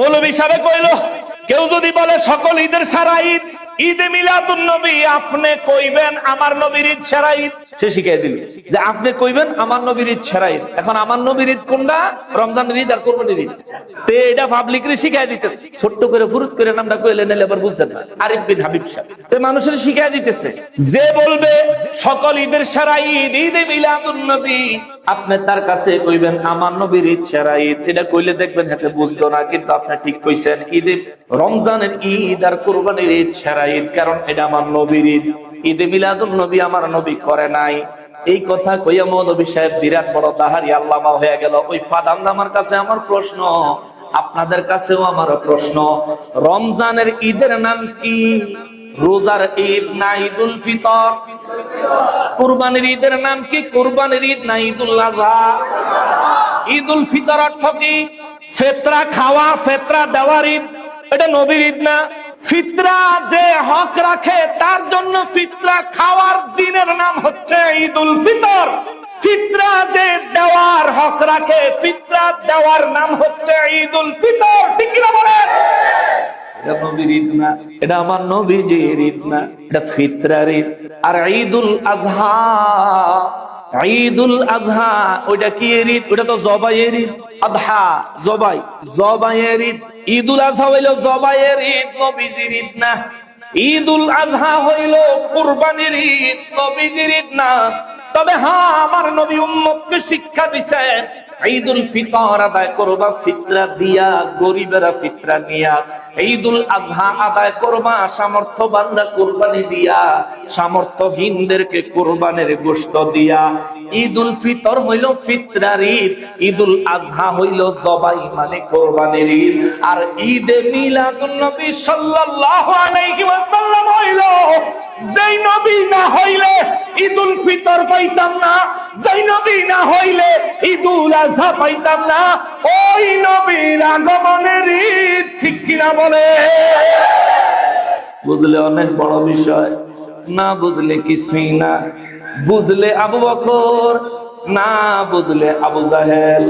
মৌলবী সাহেব কইল, কেউ যদি বলে সকল ঈদের সারা ঈদ, ঈদে মিলাদুন নবী, আপনি কইবেন আমার নবীর ঈদ সেরা ঈদ? সে শিখাই দিল যে আপনি কইবেন আমার নবীর ঈদ সেরা ঈদ। এখন আমার নবীর ঈদ কোনটা? রমজানের ঈদ আর কোরবানির ঈদ। তে এটা পাবলিক রে শিখাই দিতেছে। ছোট্ট করে, ফুরুত করে নামটা কইলে নিলে আবার বুঝতেন না। আরিফ বিন হাবিব সাহেব। তে মানুষের শিখাই দিতেছে, যে বলবে, সকল ঈদের সেরা ঈদ, ঈদে মিলাদুন নবী আপনি তার কাছে কইবেন, আমার নবীর সেরা ঈদ এটা কইলে দেখবেন হাতে বুঝতো না, কিন্তু আপনি ঠিক কইছেন, ঈদে রমজানের ঈদ আর কোরবানির ঈদ সেরা ঈদ কারণ এটা আমার নবীর ঈদ। ঈদে মিলাদুল নবী আমার নবী করে নাই। এই কথা কইয়া মৌলবী সাহেব বিরাট বড় তাহারি আল্লামা হয়ে গেল। ওই ফাদাম আমার কাছে আমার প্রশ্ন, আপনাদের কাছেও আমার প্রশ্ন, রমজানের ঈদের নাম কি? রোজার ঈদ না ঈদুল ফিতর। কুরবানির ঈদের নাম কি? কুরবানির ঈদ না ঈদুল আজহা ঈদুল ফিতর অর্থ কি? ফেতরা খাওয়া, ফেতরা দেওয়ার ঈদ। এটা নবীর ঈদ না। ফিতরা যে হক রাখে, তার জন্য ফিতরা খাওয়ার দিনের নাম হচ্ছে ঈদুল ফিতর। ফিতরা যে দেওয়ার হক রাখে, ফিতরা দেওয়ার নাম হচ্ছে ঈদুল ফিতর। ঠিক কিনা বলেন? এটা ঈদ আমার নবীজির ঈদ না? এটা ফিতরার ঈদ। আর ঈদুল আজহা ঈদুল আজহা, ওইটা কি ঈদ? ওটা তো জবাইয়ের ঈদ। আধহা, জবাই। জবাইয়ের ঈদ। ঈদুল আজহা হইল জবাইয়ের ঈদ, নবীজির ঈদ না। ঈদুল আজহা হইল কুরবানির ঈদ, নবীজির ঈদ না। তবে হ্যাঁ আমার নবী উম্মতকে শিক্ষা দিছেন। ঈদুল ফিতর আদায় করবা, ফিতরা দিয়া, গরিবেরা ফিতরা নিয়া। ঈদুল আজহা আদায় করবা সামর্থ্যবানরা কোরবানি দিয়া। সামর্থ্যহীনদেরকে কোরবানের গোশত দিয়া। ঈদুল ফিতর হইল ফিতরার ঈদ, ঈদুল আজহা হইল জবাই মানে কোরবানির ঈদ। আর ঈদে মিলাদুন নবী সাল্লাল্লাহু আলাইহি ওয়াসাল্লাম হইল যেই নবী না হইলে ঈদুল ফিতর পাইতাম না, যেই নবী না হইলে ঈদুল আজহা পাইতাম না, ওই নবীর আগমনের ঈদ ঠিক কিনা বলে? বুঝলে অনেক বড় বিষয়, না বুঝলে কিছুই না। বুঝলে আবু বকর, না বুঝলে আবু জাহেল।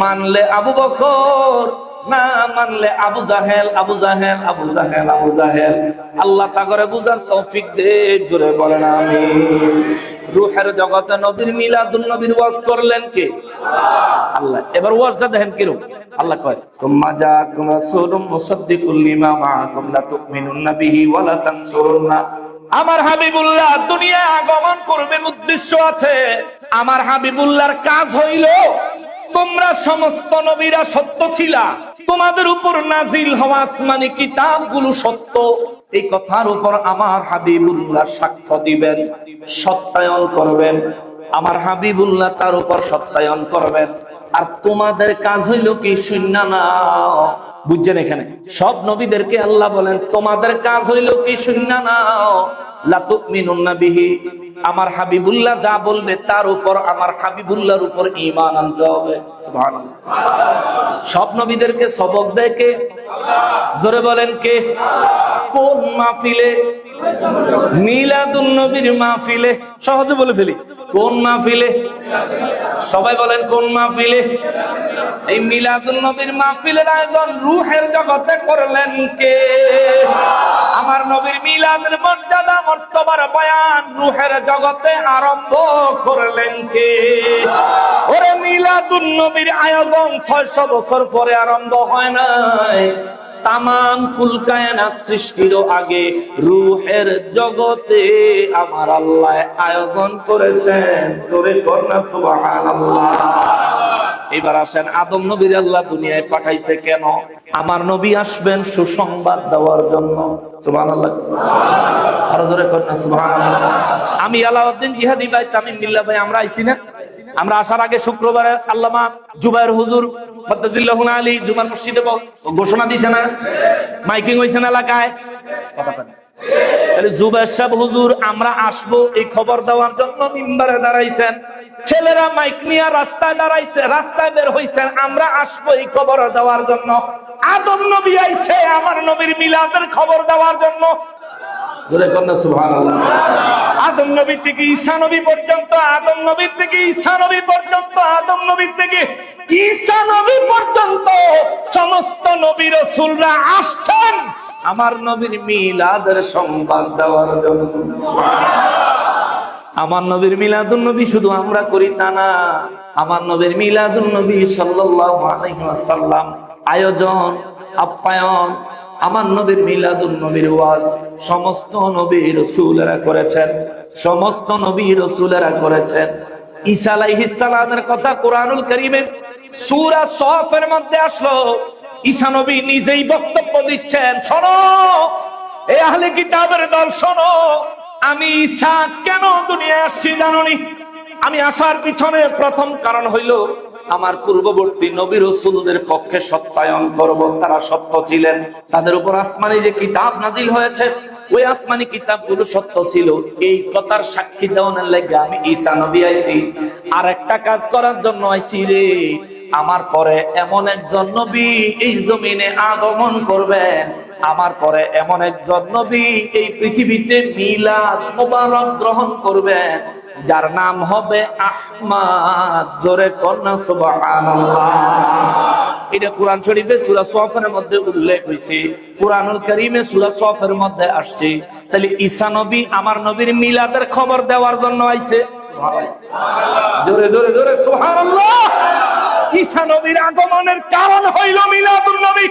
মানলে আবু বকর না মানলে আবু জাহেল আবু জাহেল আবু জাহেল আবু জাহেল। আল্লাহ তাগরে বুঝার তৌফিক দে বলেন আমি রুহের জগতে ওয়াজ করলেন কে? আল্লাহ। এবার ওয়াজটা দেখেন আল্লাহ কয়, সুম্মা রাসূলুম লিমা লা তুমিনুন্না বিহি ওয়া লা তানসুরুন্না। আমার হাবিবুল্লাহ দুনিয়া আগমন করবেন উদ্দেশ্য আছে। আমার হাবিবুল্লাহর কাজ হইল, তোমরা সমস্ত নবীরা সত্য ছিলা। তোমাদের উপর নাজিল হওয়া আসমানি কিতাবগুলো সত্য। এই কথার উপর আমার হাবিবুল্লাহ সাক্ষ্য দিবেন, সত্যায়ন করবেন। আমার হাবিবুল্লাহ তার উপর সত্যায়ন করবেন। আর তোমাদের কাজ হইল কি? শূন্য না। বুঝছেন এখানে? সব নবীদেরকে আল্লাহ বলেন, তোমাদের কাজ হইল কি শূন্য নাও? বিহি। আমার হাবিবুল্লাহ যা বলবে তার উপর আমার হাবিবুল্লাহর উপর ঈমান আনতে হবে। সব নবীদেরকে সবক দেয় কে? জোরে বলেন কে? কোন মাহফিলে? মিলাদুন নবীর মাহফিলে। সহজে বলে ফেলি। কোন মাহফিলে? সবাই বলেন কোন মাহফিলে? এই মিলাদুল নবীর মাহফিলের আয়োজন রুহের জগতে করলেন কে? আমার নবীর মিলাদের মর্যাদা, মর্তবার বয়ান রুহের জগতে আরম্ভ করলেন কে? ওরে মিলাদুল নবীর আয়োজন ছয়শো বছর পরে আরম্ভ হয় নাই। তামাম কুলকায়নাত সৃষ্টির আগে রুহের জগতে আমার আল্লাহ আয়োজন করেছেন। জোরে কন্যা সুবহানাল্লাহ। এবার আসেন, আদম নবীর আল্লাহ দুনিয়ায় পাঠাইছে কেন? আমার নবী আসবেন সুসংবাদ দেওয়ার জন্য। আরও জোরে কন্যা আমি আলাউদ্দিন জিহাদি ভাই, তামিম বিল্লাহ ভাই, আমরা আইছি না? আমরা আসার আগে শুক্রবারে আল্লামা জুবাইর হুজুর ফদ্দাজিল্লাহুন আলী জুমার মসজিদে ঘোষণা দিছে না? মাইকিং হইছে না এলাকায়? কথা জুবাইর সাহেব, হুজুর, আমরা আসব, এই খবর দেওয়ার জন্য মিম্বারে দাঁড়াইছেন। ছেলেরা মাইক নিয়ে রাস্তায় দাঁড়াইছে, রাস্তায় বের হইছেন। আমরা আসব এই খবর দেওয়ার জন্য। আদম নবী আইছে, আমার নবীর মিলাদের খবর দেওয়ার জন্য। জোরে কন্যা সুবহানাল্লাহ। আদম নবী থেকে ঈসা নবী পর্যন্ত আদম নবী থেকে ঈসা নবী পর্যন্ত আদম নবী থেকে ঈসা নবী পর্যন্ত সমস্ত নবী রাসূলরা আসছেন। আমার নবীর মিলাদের সংবাদ দেওয়ার জন্য। আমার নবীর মিলাদুন নবী শুধু আমরা করি তা না। আমার নবীর মিলাদুন নবী সাল্লাল্লাহু আলাইহি ওয়াসাল্লাম আয়োজন আপ্যায়ন আমার নবীর মিলাদুল নবীর ওয়াজ সমস্ত নবী রসুলেরা করেছেন, সমস্ত নবী রসুলেরা করেছেন। ঈসা আলাইহিস সালামের কথা কোরআনুল কারীমে সূরা সফের মধ্যে আসলো। ঈসা নবী নিজেই বক্তব্য দিচ্ছেন, শোনো এই আহলে কিতাবের দল, শোনো, আমি ঈসা কেন দুনিয়ায় আসছি জানোনি? আমি আসার পিছনে প্রথম কারণ হইল আমার পূর্ববর্তী নবী রসুলদের পক্ষে সত্যায়ন করব, তারা সত্য ছিলেন। তাদের উপর আসমানি যে কিতাব নাজিল হয়েছে, ওই আসমানি কিতাবগুলো সত্য ছিল। এই কথার সাক্ষী দেওয়ার লেগে আমি ঈসা নবী আইছি। আর একটা কাজ করার জন্য আইছি রে। আমার পরে এমন একজন নবী এই জমিনে আগমন করবেন। আমার পরে এমন একজন নবী এই পৃথিবীতে মিলাদ মোবারক গ্রহণ করবেন। যার নাম হবে আহমাদ। জোরে কন্যা এটা কোরআন শরীফে সূরা সফের মধ্যে উল্লেখ হয়েছে কোরআনুল কারীমে সূরা সফের মধ্যে আসছে। তাহলে ঈসা নবী আমার নবীর মিলাদের খবর দেওয়ার জন্য আইছে? জোরে জোরে জোরে, সুবহানাল্লাহ। ঈসা নবীর আগমনের কারণ হইল মিলাদুন নবী।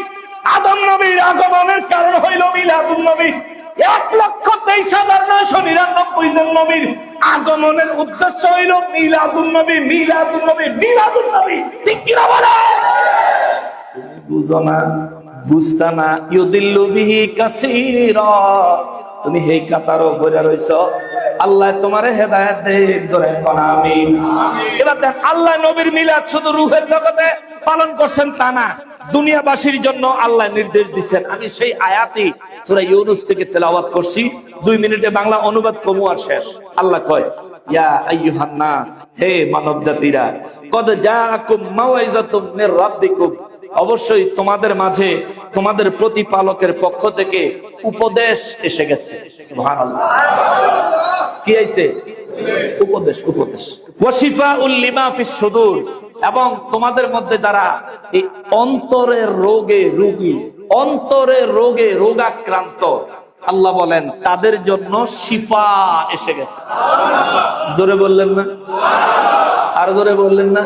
আদম নবীর আগমনের কারণ হইল মিলাদুন নবী। এক লক্ষ তেইশ হাজার নয়শো নিরানব্বই জন নবীর আগমনের উদ্দেশ্য হইল মিলাদুন নবী মিলাদুন নবী মিলাদুন নবী। ঠিক কিনা বলে? বুঝো না ইউদিল্লু বিহি তুমি হেই কাতার উপরে রইছ। আল্লাহ তোমারে হেদায়েত দেখ জোরে এবার দেখ, আল্লাহ নবীর মিলাদ শুধু রুহের জগতে পালন করছেন তা না। দুনিয়াবাসীর জন্য আল্লাহ নির্দেশ দিচ্ছেন। আমি সেই আয়াতি সূরা ইউনুস থেকে তেলাওয়াত করছি। দুই মিনিটে বাংলা অনুবাদ কমু আর শেষ। আল্লাহ কয় হে মানব জাতিরা অবশ্যই তোমাদের মাঝে তোমাদের প্রতিপালকের পক্ষ থেকে উপদেশ এসে গেছে। কি আইছে? উপদেশ উপদেশ। ওয়াশিফা উল্লিমা ফিস সুদূর। এবং তোমাদের মধ্যে যারা এই অন্তরের রোগে রোগী অন্তরের রোগে রোগাক্রান্ত, আল্লাহ বলেন, তাদের জন্য শিফা এসে গেছে। জোরে বললেন না? আর জোরে বললেন না?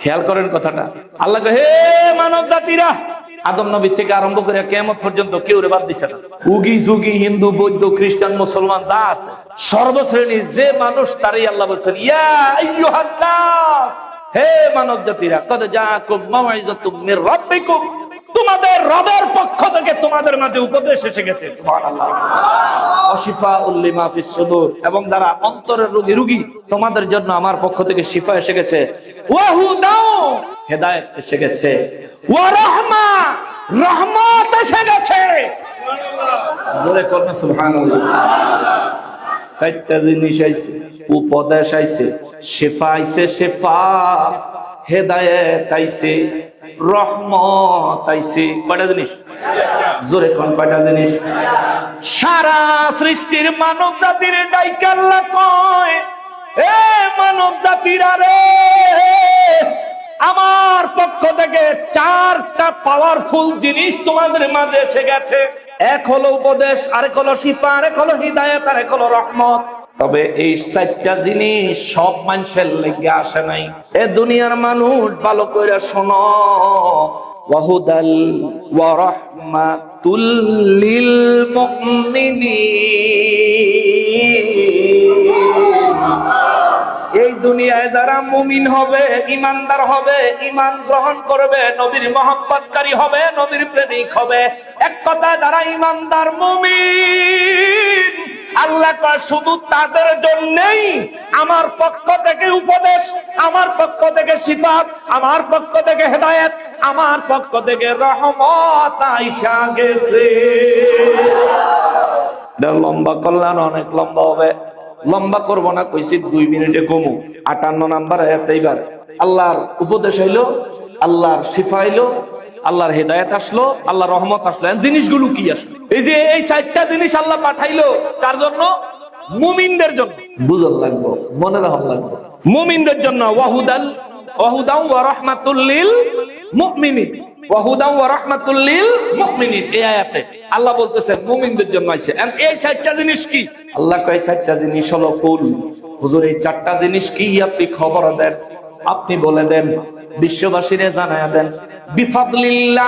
খেয়াল করেন কথাটা। আল্লাহ হে মানব জাতিরা আদম নবী থেকে আরম্ভ করে কেমন পর্যন্ত কেউ রে বাদ দিছে না। উগি যুগি হিন্দু, বৌদ্ধ, খ্রিস্টান, মুসলমান, যা আছে, সর্বশ্রেণীর যে মানুষ তারই আল্লাহ বলছেন, ইয়া হে মানব জাতিরা কদ যা কুম মাওয়াইজাতুম মির রাব্বিকুম। তোমাদের রবের পক্ষ থেকে তোমাদের মাঝে উপদেশ এসে গেছে। অশিফা উল্লিমা সুদূর। এবং যারা অন্তরের রোগী রুগী তোমাদের জন্য আমার পক্ষ থেকে শিফা এসে গেছে। হেদায়েত এসে গেছে। ওয়া রাহমা। রহমত এসে গেছে। করবে সুবহানাল্লাহ। চারটা জিনিস আইছে, উপদেশ আইছে, শেফা আইছে, শেফা, হেদায়েত আইছে, রহমত আইছে। কয়টা জিনিস? জোরে কোন কয়টা জিনিস? সারা সৃষ্টির মানব জাতির ডাইকাল্লা কয়, এ মানব জাতিরা রে আমার পক্ষ থেকে চারটা পাওয়ারফুল জিনিস তোমাদের মাঝে এসে গেছে। এক হলো উপদেশ, আরেক হলো শিফা, আরেক হলো হৃদায়ত, আরেক হলো রহমত। তবে এই চারটা জিনিস সব মানুষের লেগে আসে নাই। এ দুনিয়ার মানুষ ভালো করে শোনো। ওয়াহুদাল মুমিনিন। দুনিয়ায় যারা মুমিন হবে ইমানদার হবে ইমান গ্রহণ করবে, নবীর মহব্বতকারী হবে, নবীর প্রেমিক হবে। এক কথায় যারা ইমানদার মুমিন, আল্লাহ শুধু তাদের জন্যই আমার পক্ষ থেকে উপদেশ, আমার পক্ষ থেকে সিফাত, আমার পক্ষ থেকে হেদায়েত, আমার পক্ষ থেকে রহমত আইসা গেছে। লম্বা কল্যাণ, অনেক লম্বা হবে। লম্বা করব না কইছি দুই মিনিটে কমু আটান্ন নাম্বার আয়াত এইবার। আল্লাহর উপদেশ হইল আল্লাহর শিফা হইল আল্লাহর হেদায়েত আসলো আল্লাহর রহমত আসলো। জিনিসগুলো কি আসলো? এই যে এই চারটা জিনিস আল্লাহ পাঠাইলো কার জন্য মুমিনদের জন্য। বুঝন লাগবো মনে রাখা লাগবো। মুমিনদের জন্য ওয়াহুদাল ওয়াহুদাও ওয়া রাহমাতুল লিল মুমিনিন। ওয়াহুদাও ওয়া রাহমাতুল লিল মুমিনিন। এই আয়াতে আল্লাহ মুমিনদের জন্য এই চারটা জিনিস কি? আল্লাহ কয় জিনিস হলো কুল। হুজুর, এই চারটা জিনিস কি আপনি খবর দেন? আপনি বলে দেন, বিশ্ববাসীরে জানায় দেন। বিফাদলিল্লাহ,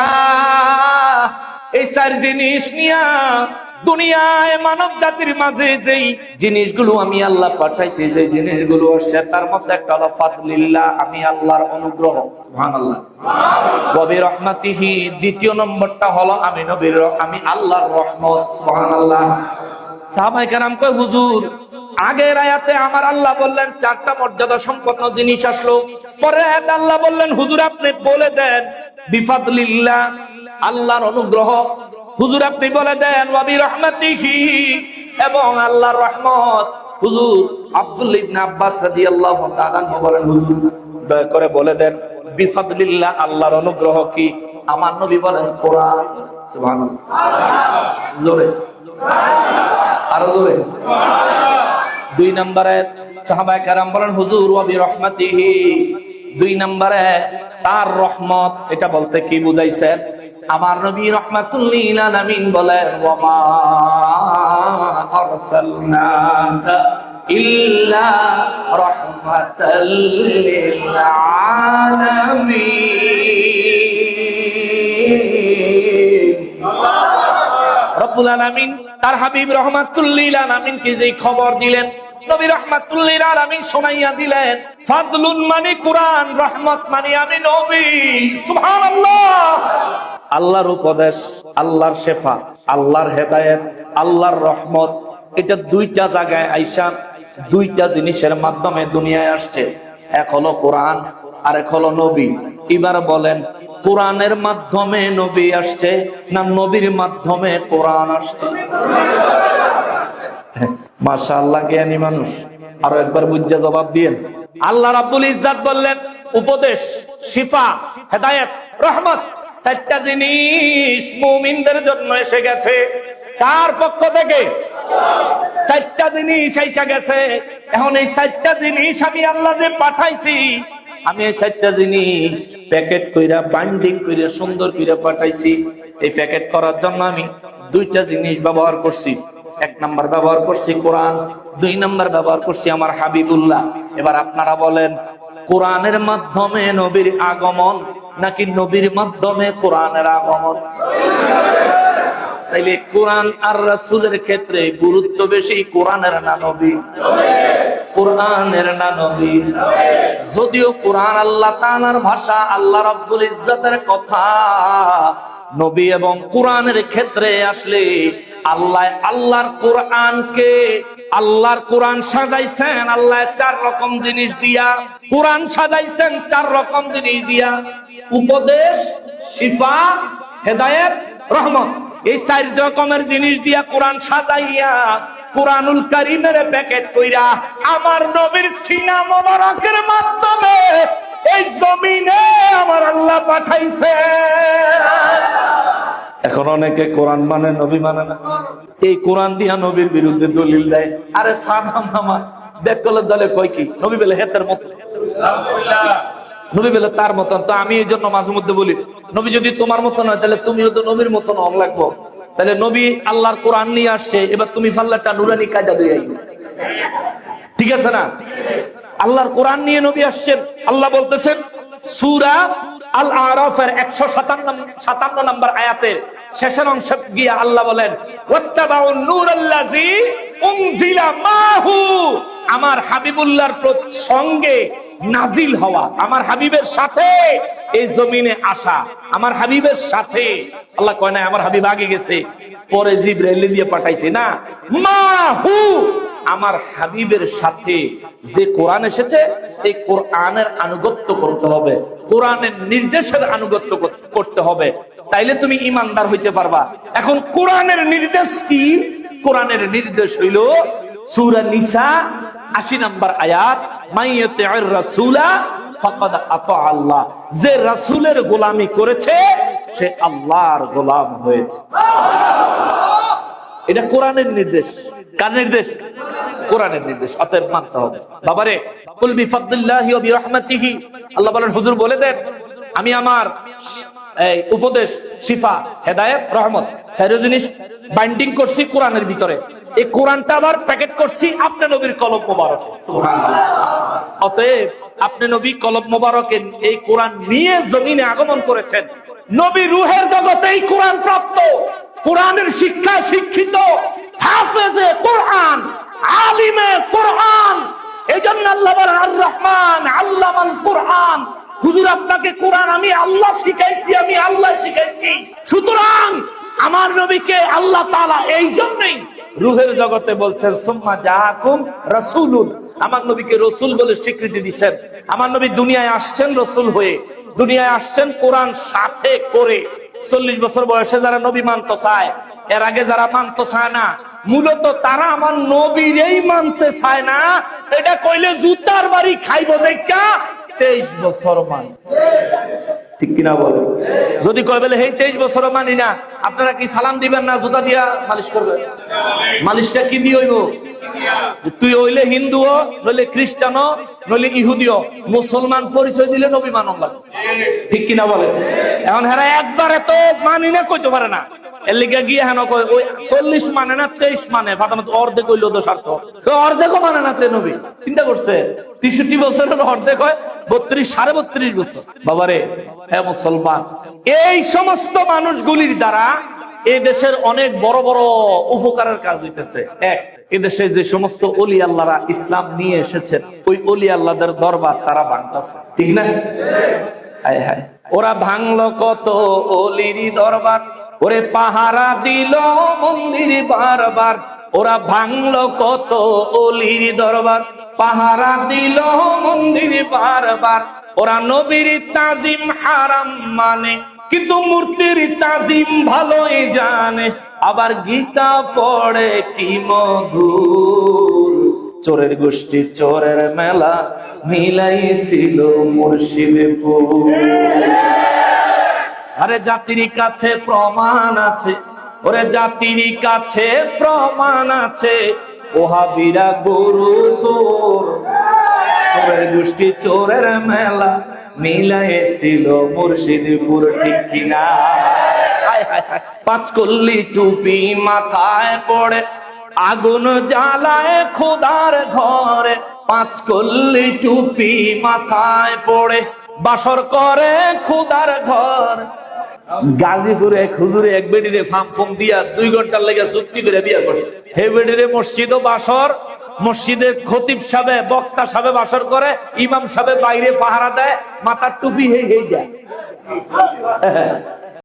এই চার জিনিস নিয়া দুনিয়ায় মানব জাতির মাঝে যেই জিনিসগুলো আমি আল্লাহ পাঠাইছি যে জিনিসগুলো আসছে তার মধ্যে একটা হলো ফাদলিল্লাহ, আমি আল্লাহর অনুগ্রহ। সুবহানাল্লাহ। কবি রহমাতিহি, দ্বিতীয় নম্বরটা হলো আমি নবীর আমি আল্লাহর রহমত। সুবহানাল্লাহ। সাহাবাই কারাম কয়, হুজুর, আগের আয়াতে আমার আল্লাহ বললেন চারটা মর্যাদা সম্পন্ন জিনিস আসলো। পরে আয়াতে আল্লাহ বললেন, হুজুর, আপনি বলে দেন, বিফাদলিল্লাহ, আল্লাহর অনুগ্রহ হুজুর আপনি বলে দেন, ওয়াবি রহমাতিহি। এবং আল্লাহর রহমত। হুজুর আব্দুল ইবনে আব্বাস রাদিয়াল্লাহু তাআলা বলেন, হুজুর, দয়া করে বলে দেন, বিফাদলিল্লাহ, আল্লাহর অনুগ্রহ কি? আমার নবী বলেন, কোরআন। সুবহানাল্লাহ। জোরে। আরও জোরে। দুই নম্বরে সাহাবায়ে কেরাম বলেন, হুজুর, ওয়াবি রহমাতিহি। দুই নম্বরে, তার রহমত। এটা বলতে কি বুঝাইছেন? আমার নবী রহমাতুল্লিল আলামিন বলেন, ওয়ামা আরসালনাকা ইল্লা রাহমাতাল লিল আলামিন। রব্বুল আলামিন তার হাবিব রহমাতুল্লিল আলামিনকে যে খবর দিলেন, নবী রহমাতুল্লিল আলামিন শোনাইয়া দিলেন, ফাদলুন মানে কোরআন, রহমত মানে আমি নবী, সুবহানাল্লাহ। আল্লাহর উপদেশ, আল্লাহর শেফা, আল্লাহর হেদায়েত, আল্লাহর রহমত, এটা দুইটা জায়গায় আইসা দুইটা জিনিসের মাধ্যমে দুনিয়ায় আসছে। এক হলো কোরআন আর এক হলো নবী। এবার বলেন, কোরআনের মাধ্যমে নবী আসছে না নবীর মাধ্যমে কোরআন আসছে? মাশা আল্লাহ জ্ঞানী মানুষ। আরও একবার বুঝা জবাব দিয়ে আল্লাহ রাব্বুল ইজ্জাত বললেন, উপদেশ, শিফা, হেদায়েত, রহমত। চারটা জিনিস মুমিনদের জন্য এসে গেছে। কার পক্ষ থেকে? চারটা জিনিস এসে গেছে। এখন এই চারটা জিনিস আমি আল্লাহ যে পাঠাইছি, আমি এই চারটা জিনিস প্যাকেট কইরা বাইন্ডিং কইরা, সুন্দর কইরা পাঠাইছি। এই প্যাকেট করার জন্য আমি দুইটা জিনিস ব্যবহার করছি। এক নাম্বার ব্যবহার করছি কোরআন, দুই নাম্বার ব্যবহার করছি আমার হাবিবুল্লাহ। এবার আপনারা বলেন, কোরআনের মাধ্যমে নবীর আগমন নাকি নবীর মাধ্যমে কোরআনের আগমন? তাইলে কোরআন আর রাসূলের ক্ষেত্রে গুরুত্ব বেশি কোরআনের না নবী কোরআনের না নবী যদিও কোরআন আল্লাহ তাআলার ভাষা, আল্লাহ রাব্বুল ইজ্জাতের কথা, নবী এবং কোরআনের ক্ষেত্রে আসলে আল্লাহ, আল্লাহর কোরআনকে আল্লাহর কোরআন সাজাইছেন, আল্লাহ চার রকম জিনিস দিয়া। কোরআন সাজাইছেন, চার রকম জিনিস দিয়া। উপদেশ, শিফা, হেদায়েত, রহমত। এই চার রকমের জিনিস দিয়া কোরআন সাজাইয়া কোরআনুল কারিমের প্যাকেট কইরা আমার নবীর সিনা মোবারকের মাধ্যমে এই জমিনে আমার আল্লাহ পাঠাইছে এখন অনেকে কোরআন মানে নবী মানে না। এই কোরআন দিয়া নবীর বিরুদ্ধে দলিল দেয়। আরে ফানাম নামা বেকলের দলে কয় কি? নবী বলে হেতের মতো। নবী বলে তার মতন। তো আমি এই জন্য মাঝে মধ্যে বলি নবী যদি তোমার মতন হয় তাহলে তুমিও তো নবীর মতন হন লাগবো। তাহলে নবী আল্লাহর কোরআন নিয়ে আসছে এবার তুমি পাল্লাটা নুরানি কায়দা দিয়ে ঠিক আছে না? আল্লাহর কোরআন নিয়ে নবী আসছেন। আল্লাহ বলতেছেন সূরা আল আরাফের 157 সাতান্ন নম্বর আয়াতের শেষের অংশ গিয়ে আল্লাহ বলেন আমার হাবিবুল্লাহর সঙ্গে নাজিল হওয়া, আমার হাবিবের সাথে এই জমিনে আসা, আমার হাবিবের সাথে। আল্লাহ কয় না আমার হাবিব আগে গেছে, পরে জিব রেলি দিয়ে পাঠাইছে। না, মাহু। আমার হাবিবের সাথে যে কোরআন এসেছে, এই কোরআনের আনুগত্য করতে হবে। কোরআনের নির্দেশের আনুগত্য করতে হবে। তাইলে তুমি ইমানদার হইতে পারবা। এখন কোরআনের নির্দেশ কি? কোরআনের নির্দেশ হইল সূরা নিসা 80 নাম্বার আয়াত মাইয়াতির রাসূলা ফাকাদ আতা আল্লাহ। যে রাসূলের গোলামি করেছে, সে আল্লাহর গোলাম হয়েছে। এটা কোরআনের নির্দেশ। কার নির্দেশ? কোরআনের নির্দেশ, অতএব মানতে হবে। বাবারে, কুল বিফাদুল্লাহি ওয়া বিরহমাতিহি। আল্লাহ বলেন, হুজুর বলে দেন, আমি আমার এই উপদেশ, শিফা, হেদায়েত, রহমত চারো জিনিস বাইন্ডিং করছি কোরআনের ভিতরে। এই কোরআনটা আবার প্যাকেট করছি আপনি নবীর কলম মোবারক। অতএব আপনি নবী কলম মোবারকে এই কোরআন নিয়ে জমিনে আগমন করেছেন। নবী রুহের জগতে এই কোরআন প্রাপ্ত। কোরআনের শিক্ষা শিক্ষিত। হাফেজে কোরআন, আলিমে কোরআন। এই জন্য আল্লাহ বলেন আর রহমান কোরআন। হুজুর, আপনাকে কোরআন আমি আল্লাহ শিখাইছি, আমি আল্লাহ শিখাইছি। সুতরাং আমার নবীকে আল্লাহ তাআলা এই জন্যই রুহের জগতে বলছেন, সুম্মা জাহাকুম রাসূলুন। আমার নবীকে রসুল বলে স্বীকৃতি দিবেন আমার নবী দুনিয়ায় আসছেন রসুল হয়ে। দুনিয়ায় আসছেন কোরআন সাথে করে। চল্লিশ বছর বয়সে যারা নবী মানতে চায়, এর আগে যারা মানতে চায় না মূলত তারা আমার নবীরেই মানতে চায় না। এটা কইলে জুতার বাড়ি খাইব দেখা, তেইশ বছর মান। যদি কয় বলে, হেই, তেইশ বছর মানি না। আপনারা কি সালাম দিবেন না, জুতা দিয়া মালিশ করবেন? মালিশটা কি দিয়ে হইব? তুই হইলে হিন্দু নইলে খ্রিস্টান নইলে ইহুদিও। মুসলমান পরিচয় দিলে নবী লাগে। ঠিক কিনা বলে এখন হেরা একবারে তো মানি না, কইতে পারে না। চল্লিশ মানে না তেইশ মানে? অর্ধেক মানে এই সমস্ত মানুষগুলির দ্বারা এই দেশের অনেক বড় বড় উপকারের কাজ হইতেছে। এক এদেশে যে সমস্ত অলি আল্লাহরা ইসলাম নিয়ে এসেছেন, ওই অলি আল্লাহদের দরবার তারা ভাঙতেছে ঠিক না? হায় হায়। ওরা ভাঙলো কত অলির দরবার? ওরে পাহারা দিল মন্দির বারবার। ওরা ভাঙলো কত অলির দরবার। পাহারা দিল মন্দির বারবার। ওরা নবীর তাজিম হারাম মানে কিন্তু মূর্তির তাজিম ভালোই জানে। আবার গীতা পড়ে কি মধুর। চোরের গোষ্ঠী চোরের মেলা মিলাইছিল মুর্শিদপুর। আরে জাতির কাছে প্রমাণ আছে, ওরে জাতির কাছে প্রমাণ আছে। ওহাবিরা গরু সোর চোরের গোষ্ঠী, চোরের মেলা মিলাইছিল মুর্শিদপুর, ঠিক কিনা। পাঁচ কল্লি টুপি মাথায় পড়ে, আগুন জ্বালায় খোদার ঘরে। পাঁচ কল্লি টুপি মাথায় পড়ে, বাসর করে খোদার ঘর। গাজীপুরে এক হুজুরে এক বেডিরে ফাম ফোম দিয়া দুই ঘণ্টার লেগে চুক্তি করে বিয়া করছে। হে বেডিরে মসজিদ ও বাসর মসজিদের খতিব সাবে বক্তা সাবে বাসর করে, ইমাম সাবে বাইরে পাহারা দেয়, মাথার টুপি হেই হেই দেয়।